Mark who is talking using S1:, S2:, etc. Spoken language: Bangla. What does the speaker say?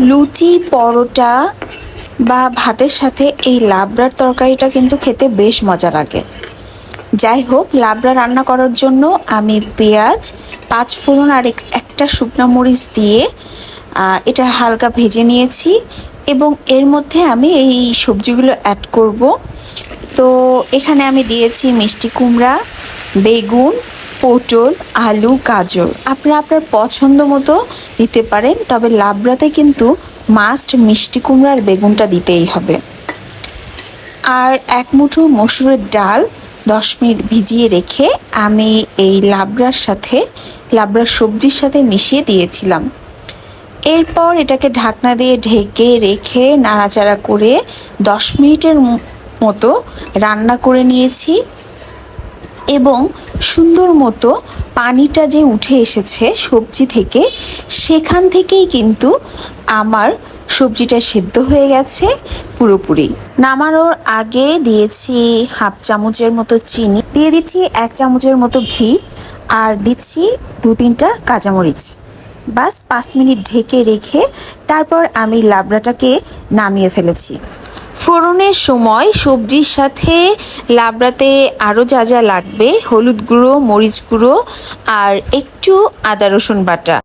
S1: লুচি, পরোটা বা ভাতের সাথে এই লাবড়ার তরকারিটা কিন্তু খেতে বেশ মজা লাগে। যাই হোক, লাবড়া রান্না করার জন্য আমি পেঁয়াজ, পাঁচ ফোড়ন আর এক- একটা শুকনো মরিচ দিয়ে এটা হালকা ভেজে নিয়েছি এবং এর মধ্যে আমি এই সবজিগুলো অ্যাড করব। তো এখানে আমি দিয়েছি মিষ্টি কুমড়া, বেগুন পটল, আলু, গাজর। আপনারা আপনার পছন্দ মতো দিতে পারেন, তবে লাবড়াতে কিন্তু মাস্ট মিষ্টি কুমড়ার বেগুনটা দিতেই হবে। আর এক মুঠো মসুরের ডাল দশ মিনিট ভিজিয়ে রেখে আমি এই লাবড়ার সাথে, লাবড়ার সবজির সাথে মিশিয়ে দিয়েছিলাম। এরপর এটাকে ঢাকনা দিয়ে ঢেকে রেখে নাড়াচাড়া করে দশ মিনিটের মতো রান্না করে নিয়েছি। এবং সুন্দর মতো পানিটা যে উঠে এসেছে সবজি থেকে, সেখান থেকেই কিন্তু আমার সবজিটা সেদ্ধ হয়ে গেছে পুরোপুরি। নামানোর আগে দিয়েছি হাফ চামচের মতো চিনি, দিয়ে দিচ্ছি এক চামচের মতো ঘি, আর দিচ্ছি দু তিনটা কাঁচামরিচ। বাস পাঁচ মিনিট ঢেকে রেখে তারপর আমি লাবড়াটাকে নামিয়ে ফেলেছি। ফোড়নের সময় সবজির সাথে লাবড়াতে আরও যা যা লাগবে, হলুদ গুঁড়ো, মরিচ গুঁড়ো আর একটু আদা রসুন বাটা।